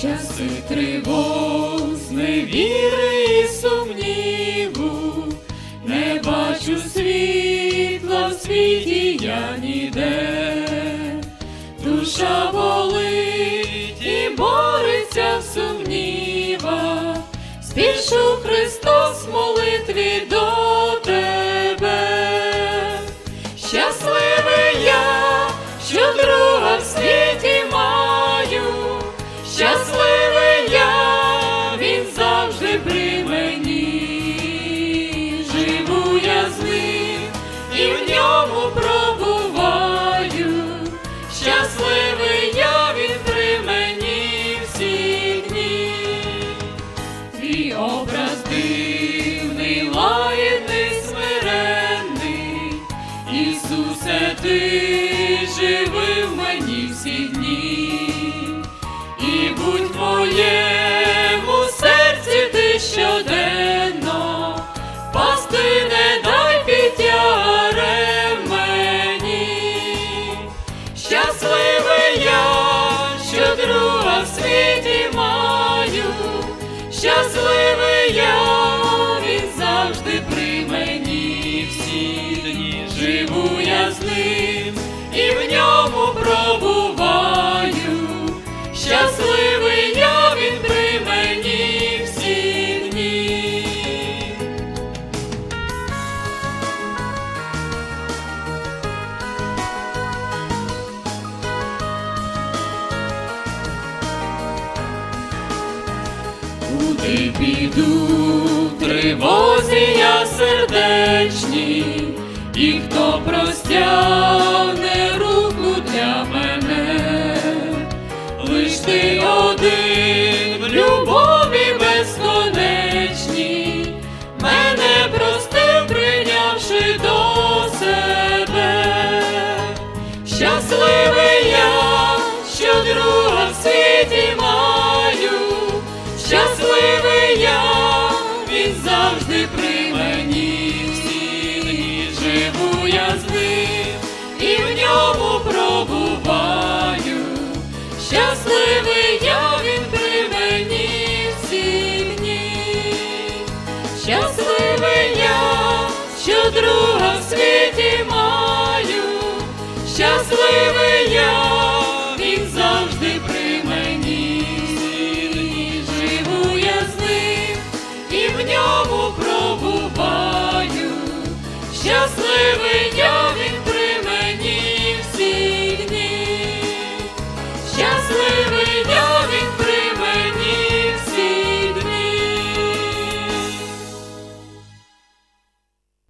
часи тривог, зневіри і сумніву, не бачу світла в світі я ніде, душа болить і бореться в сумнівах, спішу Христос молитві до живи в мені всі дні, Куди піду тривозі я сердечній, і хто простягне руку для мене, лиш ти один в любові безконечній, мене простив, прийнявши до себе. Щасливий я, що друга завжди при мені живу я з ним і в ньому пробуваю. Щасливий я, він при мені всі дні. Щасливий я, що друга в світі маю, щасливий я, Щасливий я,